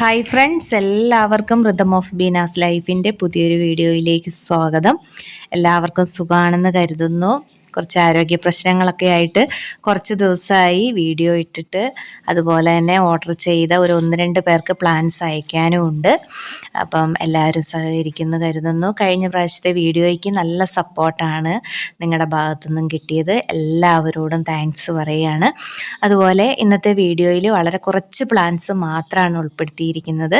Hi friends എല്ലാവർക്കും rhythm of Beena's ലൈഫിന്റെ പുതിയൊരു വീഡിയോയിലേക്ക് സ്വാഗതം. എല്ലാവർക്കും സുഖമാണെന്ന് കരുതുന്നു. കുറച്ച് ആരോഗ്യ പ്രശ്നങ്ങളൊക്കെ ആയിട്ട് കുറച്ച് ദിവസമായി വീഡിയോ ഇട്ടിട്ട് അതുപോലെ തന്നെ ഓർഡർ ചെയ്ത ഒരു ഒന്ന് രണ്ട് പേർക്ക് പ്ലാൻസ് അയക്കാനും ഉണ്ട്. അപ്പം എല്ലാവരും സഹകരിക്കുന്നു കരുതുന്നു. കഴിഞ്ഞ പ്രാവശ്യത്തെ വീഡിയോയ്ക്ക് നല്ല സപ്പോർട്ടാണ് നിങ്ങളുടെ ഭാഗത്തു നിന്നും കിട്ടിയത്. എല്ലാവരോടും താങ്ക്സ് പറയുകയാണ് അതുപോലെ ഇന്നത്തെ വീഡിയോയിൽ വളരെ കുറച്ച് പ്ലാൻസ് മാത്രമാണ് ഉൾപ്പെടുത്തിയിരിക്കുന്നത്.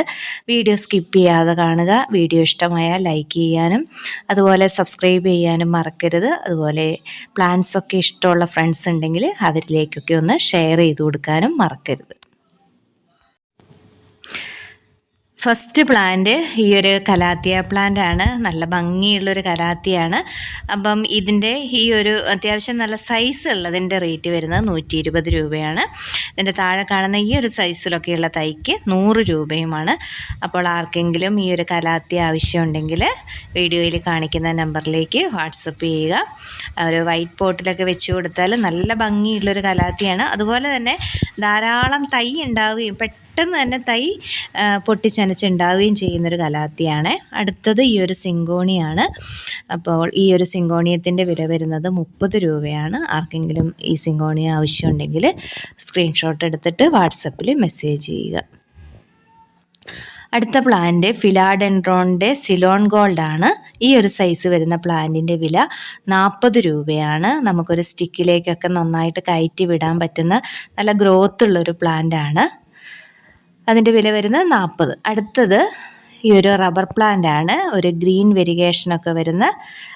വീഡിയോ സ്കിപ്പ് ചെയ്യാതെ കാണുക. വീഡിയോ ഇഷ്ടമായാൽ ലൈക്ക് ചെയ്യാനും അതുപോലെ സബ്സ്ക്രൈബ് ചെയ്യാനും മറക്കരുത്. അതുപോലെ പ്ലാൻസ് ഒക്കെ ഇഷ്ടമുള്ള ഫ്രണ്ട്സ് ഉണ്ടെങ്കിൽ അവരിലേക്കൊക്കെ ഒന്ന് ഷെയർ ചെയ്ത് കൊടുക്കാനും മറക്കരുത്. ഫസ്റ്റ് പ്ലാന്റ് ഈ ഒരു കലാത്തിയ പ്ലാന്റ് ആണ്. നല്ല ഭംഗിയുള്ളൊരു കലാത്തിയാണ്. അപ്പം ഇതിന്റെ ഈ ഒരു അത്യാവശ്യം നല്ല സൈസ് ഉള്ളതിന്റെ റേറ്റ് വരുന്നത് നൂറ്റി ഇരുപത് രൂപയാണ്. ഇതിന്റെ താഴെ കാണുന്ന ഈ ഒരു സൈസിലൊക്കെയുള്ള തൈക്ക് നൂറ് രൂപയുമാണ്. അപ്പോൾ ആർക്കെങ്കിലും ഈ ഒരു കലാത്തി ആവശ്യമുണ്ടെങ്കിൽ വീഡിയോയിൽ കാണിക്കുന്ന നമ്പറിലേക്ക് വാട്സപ്പ് ചെയ്യുക. ഒരു വൈറ്റ് പോട്ടിലൊക്കെ വെച്ച് കൊടുത്താൽ നല്ല ഭംഗിയുള്ളൊരു കലാത്തിയാണ്. അതുപോലെ തന്നെ ധാരാളം തൈ ഉണ്ടാവുകയും പെട്ടെന്ന് പെട്ടെന്ന് തന്നെ തൈ പൊട്ടിച്ചനച്ചുണ്ടാവുകയും ചെയ്യുന്നൊരു കലാത്തിയാണ്. അടുത്തത് ഈ ഒരു സിങ്കോണിയാണ്. അപ്പോൾ ഈ ഒരു സിങ്കോണിയത്തിന്റെ വില വരുന്നത് മുപ്പത് രൂപയാണ്. ആർക്കെങ്കിലും ഈ സിങ്കോണിയ ആവശ്യമുണ്ടെങ്കിൽ സ്ക്രീൻഷോട്ട് എടുത്തിട്ട് വാട്സപ്പിൽ മെസ്സേജ് ചെയ്യുക. അടുത്ത പ്ലാന്റ് ഫിലാഡെൻഡ്രോണിന്റെ സിലോൺ ഗോൾഡ് ആണ് ഈ ഒരു സൈസ് വരുന്ന പ്ലാന്റിന്റെ വില നാൽപ്പത് രൂപയാണ്. നമുക്കൊരു സ്റ്റിക്കിലേക്കൊക്കെ നന്നായിട്ട് കയറ്റി വിടാൻ പറ്റുന്ന നല്ല ഗ്രോത്ത് ഉള്ളൊരു പ്ലാന്റ് ആണ്. അതിന്റെ വില വരുന്നത് നാൽപ്പത്. അടുത്തത് ഈ ഒരു റബ്ബർ പ്ലാന്റ് ആണ്. ഒരു ഗ്രീൻ വെരിഗേഷനൊക്കെ വരുന്ന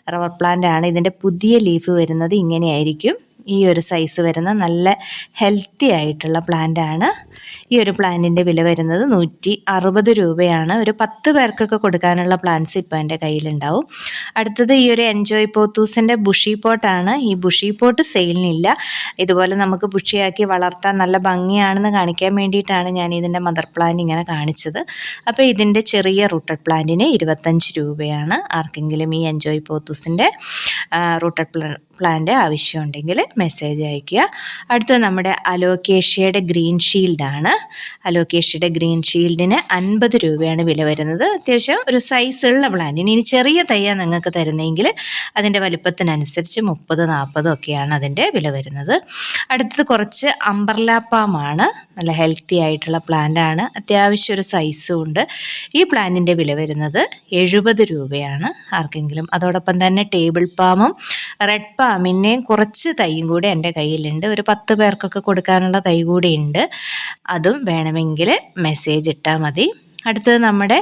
റബ്ബർ പ്ലാന്റ് ആണ്. ഇതിന്റെ പുതിയ ലീഫ് വരുന്നത് ഇങ്ങനെയായിരിക്കും. ഈ ഒരു സൈസ് വരുന്ന നല്ല ഹെൽത്തി ആയിട്ടുള്ള പ്ലാന്റ് ആണ്. ഈ ഒരു പ്ലാന്റിന്റെ വില വരുന്നത് നൂറ്റി അറുപത് രൂപയാണ്. ഒരു പത്ത് പേർക്കൊക്കെ കൊടുക്കാനുള്ള പ്ലാന്റ്സ് ഇപ്പോൾ എന്റെ കയ്യിലുണ്ടാവും. അടുത്തത് ഈ ഒരു എൻജോയ് പോത്തൂസിന്റെ ബുഷി പോട്ടാണ് ഈ ബുഷി പോട്ട് സെയിലിനില്ല ഇതുപോലെ നമുക്ക് ബുഷിയാക്കി വളർത്താൻ നല്ല ഭംഗിയാണെന്ന് കാണിക്കാൻ വേണ്ടിയിട്ടാണ് ഞാൻ ഇതിന്റെ മദർ പ്ലാന്റ് ഇങ്ങനെ കാണിച്ചത്. അപ്പോൾ ഇതിന്റെ ചെറിയ റൂട്ടഡ് പ്ലാന്റിന് ഇരുപത്തഞ്ച് രൂപയാണ് ആർക്കെങ്കിലും ഈ എൻജോയ് പോത്തൂസിന്റെ റൂട്ടഡ് പ്ലാന്റ് ആവശ്യമുണ്ടെങ്കിൽ മെസ്സേജ് അയയ്ക്കുക. അടുത്തത് നമ്മുടെ അലോക്കേഷ്യയുടെ ഗ്രീൻ ഷീൽഡാണ് അലോക്കേഷ്യയുടെ ഗ്രീൻ ഷീൽഡിന് അൻപത് രൂപയാണ് വില വരുന്നത്. അത്യാവശ്യം ഒരു സൈസുള്ള പ്ലാന്റിന് ഇനി ചെറിയ തയ്യാണ് നിങ്ങൾക്ക് തരുന്നതെങ്കിൽ അതിന്റെ വലുപ്പത്തിനനുസരിച്ച് മുപ്പത് നാൽപ്പതും ഒക്കെയാണ് അതിന്റെ വില വരുന്നത്. അടുത്തത് കുറച്ച് അമ്പർലാപ്പാമാണ് നല്ല ഹെൽത്തി ആയിട്ടുള്ള പ്ലാന്റാണ് അത്യാവശ്യം ഒരു സൈസും ഉണ്ട്. ഈ പ്ലാന്റിന്റെ വില വരുന്നത് എഴുപത് രൂപയാണ് ആർക്കെങ്കിലും. അതോടൊപ്പം തന്നെ ടേബിൾ പാമും റെഡ് പാമിന്റെയും കുറച്ച് തൈയും കൂടി എന്റെ കയ്യിലുണ്ട്. ഒരു പത്ത് പേർക്കൊക്കെ കൊടുക്കാനുള്ള തൈ കൂടി ഉണ്ട്. അതും വേണമെങ്കിൽ മെസ്സേജ് ഇട്ടാൽ മതി. അടുത്തത് നമ്മുടെ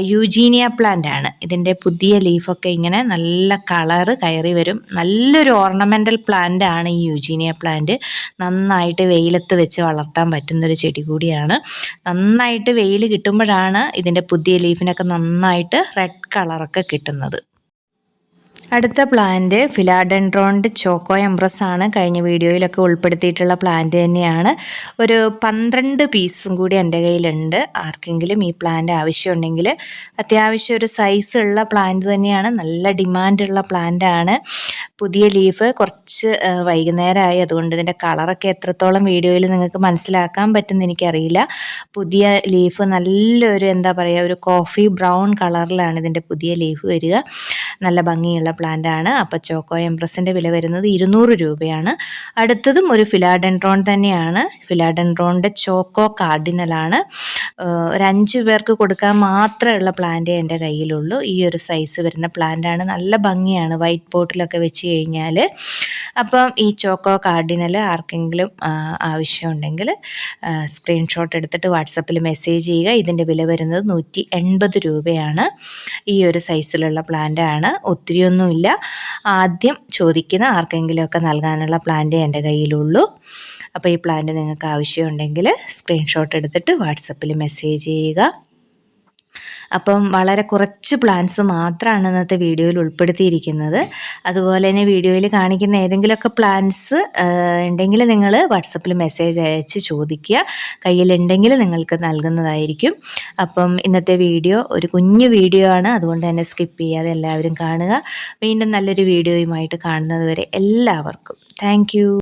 യൂജീനിയ പ്ലാന്റ് ആണ്. ഇതിന്റെ പുതിയ ലീഫൊക്കെ ഇങ്ങനെ നല്ല കളറ് കയറി വരും. നല്ലൊരു ഓർണമെന്റൽ പ്ലാന്റ് ആണ് ഈ യൂജീനിയ പ്ലാന്റ് നന്നായിട്ട് വെയിലത്ത് വെച്ച് വളർത്താൻ പറ്റുന്നൊരു ചെടി കൂടിയാണ്. നന്നായിട്ട് വെയിൽ കിട്ടുമ്പോഴാണ് ഇതിന്റെ പുതിയ ലീഫിനൊക്കെ നന്നായിട്ട് റെഡ് കളറൊക്കെ കിട്ടുന്നത്. അടുത്ത പ്ലാന്റ് ഫിലാഡെൻഡ്രോണിന്റെ ചോക്കോ എംബ്രസ് ആണ് കഴിഞ്ഞ വീഡിയോയിലൊക്കെ ഉൾപ്പെടുത്തിയിട്ടുള്ള പ്ലാന്റ് തന്നെയാണ്. ഒരു പന്ത്രണ്ട് പീസും കൂടി എന്റെ കയ്യിലുണ്ട്. ആർക്കെങ്കിലും ഈ പ്ലാന്റ് ആവശ്യമുണ്ടെങ്കിൽ അത്യാവശ്യം ഒരു സൈസ് ഉള്ള പ്ലാന്റ് തന്നെയാണ്. നല്ല ഡിമാൻഡുള്ള പ്ലാന്റ് ആണ്. പുതിയ ലീഫ് കുറച്ച് വൈകുന്നേരമായി. അതുകൊണ്ട് ഇതിന്റെ കളറൊക്കെ എത്രത്തോളം വീഡിയോയിൽ നിങ്ങൾക്ക് മനസ്സിലാക്കാൻ പറ്റുന്ന എനിക്കറിയില്ല. പുതിയ ലീഫ് നല്ലൊരു എന്താ പറയുക ഒരു കോഫി ബ്രൗൺ കളറിലാണ് ഇതിന്റെ പുതിയ ലീഫ് വരിക. നല്ല ഭംഗിയുള്ള പ്ലാന്റ് ആണ്. അപ്പോൾ ചോക്കോ എംപ്രസിന്റെ വില വരുന്നത് ഇരുന്നൂറ് രൂപയാണ്. അടുത്തതും ഒരു ഫിലാഡെൻഡ്രോൺ തന്നെയാണ്. ഫിലാഡെൻഡ്രോണിന്റെ ചോക്കോ കാർഡിനലാണ് ഒരു അഞ്ച് പേർക്ക് കൊടുക്കാൻ മാത്രമുള്ള പ്ലാന്റേ എന്റെ കയ്യിലുള്ളൂ. ഈ ഒരു സൈസ് വരുന്ന പ്ലാന്റാണ്. നല്ല ഭംഗിയാണ്. വൈറ്റ് പോട്ടിലൊക്കെ വെച്ച് കഴിഞ്ഞാൽ അപ്പം ഈ ചോക്കോ കാർഡിനൽ ആർക്കെങ്കിലും ആവശ്യമുണ്ടെങ്കിൽ സ്ക്രീൻഷോട്ട് എടുത്തിട്ട് വാട്സപ്പിൽ മെസ്സേജ് ചെയ്യുക. ഇതിന്റെ വില വരുന്നത് നൂറ്റി എൺപത് രൂപയാണ്. ഈ ഒരു സൈസിലുള്ള പ്ലാന്റാണ്. ഒത്തിരിയൊന്നുമില്ല ആദ്യം ചോദിക്കുന്ന ആർക്കെങ്കിലുമൊക്കെ നൽകാനുള്ള പ്ലാന്റേ എന്റെ കയ്യിലുള്ളൂ. അപ്പോൾ ഈ പ്ലാന്റ് നിങ്ങൾക്ക് ആവശ്യമുണ്ടെങ്കിൽ സ്ക്രീൻഷോട്ട് എടുത്തിട്ട് വാട്സപ്പിൽ മെസ്സേജ് ചെയ്യുക. അപ്പം വളരെ കുറച്ച് പ്ലാന്റ്സ് മാത്രമാണ് ഇന്നത്തെ വീഡിയോയിൽ ഉൾപ്പെടുത്തിയിരിക്കുന്നത്. അതുപോലെ തന്നെ വീഡിയോയിൽ കാണിക്കുന്ന ഏതെങ്കിലുമൊക്കെ പ്ലാന്റ്സ് ഉണ്ടെങ്കിൽ നിങ്ങൾ വാട്സപ്പിൽ മെസ്സേജ് അയച്ച് ചോദിക്കുക. കയ്യിലുണ്ടെങ്കിൽ നിങ്ങൾക്ക് നൽകുന്നതായിരിക്കും. അപ്പം ഇന്നത്തെ വീഡിയോ ഒരു കുഞ്ഞു വീഡിയോ ആണ്. അതുകൊണ്ട് തന്നെ സ്കിപ്പ് ചെയ്യാതെ എല്ലാവരും കാണുക. വീണ്ടും നല്ലൊരു വീഡിയോയുമായിട്ട് കാണുന്നത് വരെ എല്ലാവർക്കും. താങ്ക്